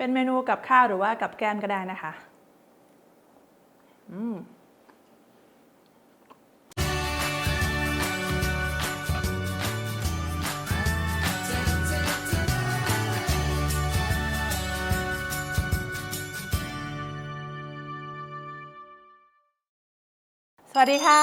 เป็นเมนูกับข้าวหรือว่ากับแกล้มก็ได้นะคะ อืม สวัสดีค่ะ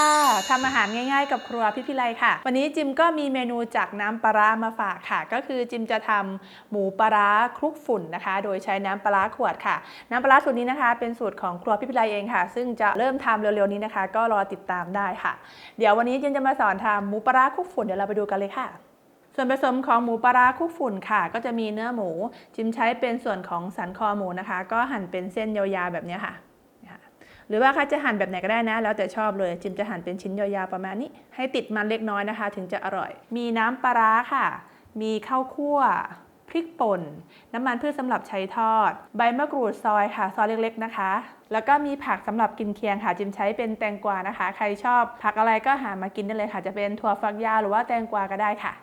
ทำอาหารง่ายๆ กับครัวพี่พิไลค่ะ วันนี้จิมก็มีเมนูจากน้ำปลาร้ามาฝากค่ะ ก็คือจิมจะทำหมูปลาร้าคลุกฝุ่นนะคะ โดยใช้น้ำปลาร้าขวดค่ะ น้ำปลาร้าสูตรนี้นะคะ เป็นสูตรของครัวพี่พิไลเองค่ะ ซึ่งจะเริ่มทำเร็วๆนี้นะคะ ก็รอติดตามได้ค่ะ เดี๋ยววันนี้จิมจะมาสอนทำหมูปลาร้าคลุกฝุ่นเดี๋ยวเราไปดูกันเลยค่ะส่วนผสมของหมูปลาร้าคลุกฝุ่นค่ะ ก็จะมีเนื้อหมู จิมใช้เป็นส่วนของสันคอหมูนะคะ ก็หั่นเป็นเส้นยาวๆแบบนี้ค่ะ หรือว่าใครจะหั่นแบบไหนก็ได้นะ แล้วแต่ชอบเลยจิมจะหั่นเป็นชิ้นยาวๆประมาณนี้ ให้ติดมันเล็กน้อยนะคะ ถึงจะอร่อย มีน้ำปลาร้าค่ะ มีข้าวคั่วพริกป่น น้ำมันพืชสำหรับใช้ทอด ใบมะกรูดซอยค่ะ ซอยเล็กๆนะคะ แล้วก็มีผักสำหรับกินเคียงค่ะ จิมใช้เป็นแตงกวานะคะ ใครชอบผักอะไรก็หามากินได้เลยค่ะ จะเป็นถั่วฝักยาวหรือว่าแตงกวาก็ได้ค่ะ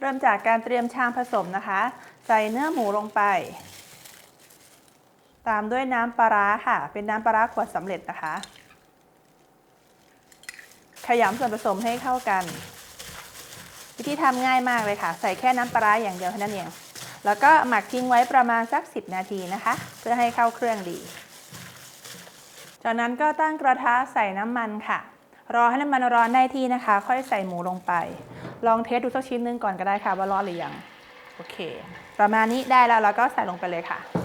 เริ่มจากการเตรียมชามผสมนะคะ ใส่เนื้อหมูลงไป ตามด้วยน้ำปลาร้าค่ะ เป็นน้ำปลาร้าขวดสำเร็จนะคะ ขยำส่วนผสมให้เข้ากัน วิธีทำง่ายมากเลยค่ะ ใส่แค่น้ำปลาร้าอย่างเดียวเท่านั้นเอง แล้วก็หมักทิ้งไว้ประมาณสัก 10 นาทีนะคะ เพื่อให้เข้าเครื่องดี จากนั้นก็ตั้งกระทะใส่น้ำมันค่ะ รอให้น้ำมันร้อนได้ที่นะคะ ค่อยใส่หมูลงไป ลองเทสดูสักชิ้นนึงก่อนก็ได้ค่ะว่าร้อนหรือยัง โอเค ประมาณนี้ได้แล้วเราก็ใส่ลงไปเลยค่ะ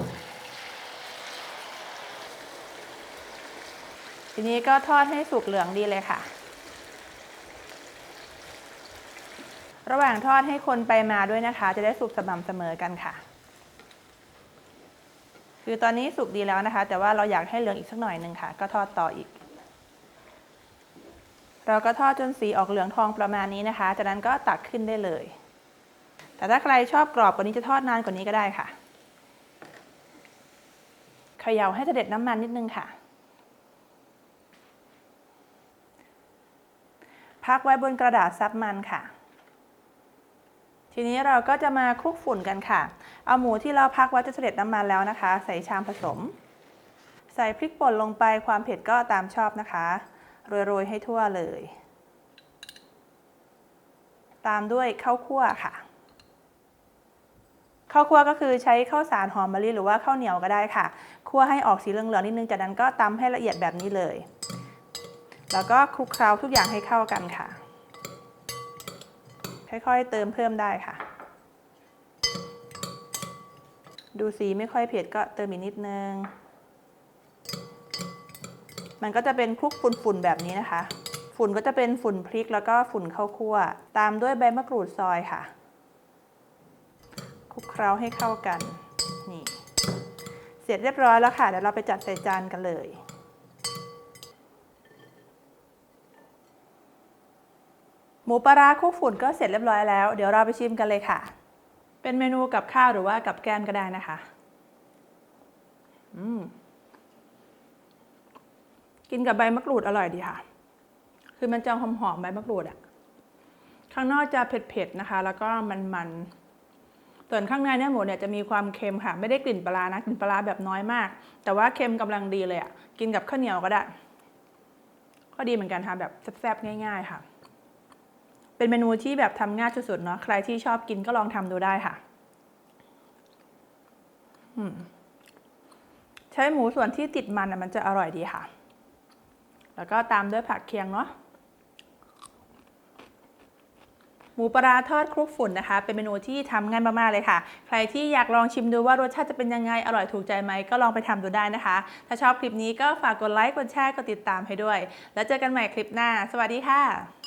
ทีนี้ก็ทอดให้สุกเหลืองดีเลยค่ะ ระหว่างทอดให้คนไปมาด้วยนะคะ จะได้สุกสม่ำเสมอกันค่ะ คือตอนนี้สุกดีแล้วนะคะ แต่ว่าเราอยากให้เหลืองอีกสักหน่อยหนึ่งค่ะ ก็ทอดต่ออีก เราก็ทอดจนสีออกเหลืองทองประมาณนี้นะคะ จากนั้นก็ตักขึ้นได้เลย แต่ถ้าใครชอบกรอบกว่านี้จะทอดนานกว่านี้ก็ได้ค่ะเขย่าให้เสด็จน้ำมันนิดนึงค่ะ พักไว้บนกระดาษซับมันค่ะ ทีนี้เราก็จะมาคลุกฝุ่นกันค่ะ เอาหมูที่เราพักไว้จะเสด็จน้ำมันแล้วนะคะ ใส่ชามผสม ใส่พริกป่นลงไปความเผ็ดก็ตามชอบนะคะ โรยๆให้ทั่วเลย ตามด้วยข้าวคั่วค่ะข้าวคั่วก็คือใช้ข้าวสารหอมมะลิหรือว่าข้าวเหนียวก็ได้ค่ะ คั่วให้ออกสีเหลืองๆนิดนึงจากนั้นก็ตำให้ละเอียดแบบนี้เลย แล้วก็คลุกเคล้าทุกอย่างให้เข้ากันค่ะ ค่อยๆเติมเพิ่มได้ค่ะ ดูสีไม่ค่อยเผ็ดก็เติมอีกนิดนึง มันก็จะเป็นคลุกฝุ่นๆแบบนี้นะคะ ฝุ่นก็จะเป็นฝุ่นพริกแล้วก็ฝุ่นข้าวคั่ว ตามด้วยใบมะกรูดซอยค่ะ คลุกเคล้าให้เข้ากัน นี่ เสร็จเรียบร้อยแล้วค่ะ เดี๋ยวเราไปจัดใส่จานกันเลย หมูปลาร้าคลุกฝุ่นก็เสร็จเรียบร้อยแล้ว เดี๋ยวเราไปชิมกันเลยค่ะ เป็นเมนูกับข้าวหรือว่ากับแกล้มก็ได้นะคะกินกับใบมะกรูดอร่อยดีค่ะ คือมันจะหอมๆใบมะกรูดอะข้างนอกจะเผ็ดๆนะคะ แล้วก็มันๆส่วนข้างในเนี่ยหมูเนี่ยจะมีความเค็มค่ะ ไม่ได้กลิ่นปลานะกลิ่นปลาแบบน้อยมาก แต่ว่าเค็มกำลังดีเลยอะกินกับข้าวเหนียวก็ได้ ก็ดีเหมือนกันค่ะแบบแซ่บๆง่าย ๆ ค่ะ เป็นเมนูที่แบบทำง่ายสุดๆเนาะใครที่ชอบกินก็ลองทำดูได้ค่ะใช้หมูส่วนที่ติดมันนะมันจะอร่อยดีค่ะ แล้วก็ตามด้วยผักเคียงเนาะหมูปลาร้าทอดคลุกฝุ่นนะคะ เป็นเมนูที่ทำง่ายมากๆเลยค่ะ ใครที่อยากลองชิมดูว่ารสชาติจะเป็นยังไง อร่อยถูกใจไหมก็ลองไปทำดูได้นะคะ ถ้าชอบคลิปนี้ก็ฝากกดไลค์กดแชร์กดติดตามให้ด้วย แล้วเจอกันใหม่คลิปหน้า สวัสดีค่ะ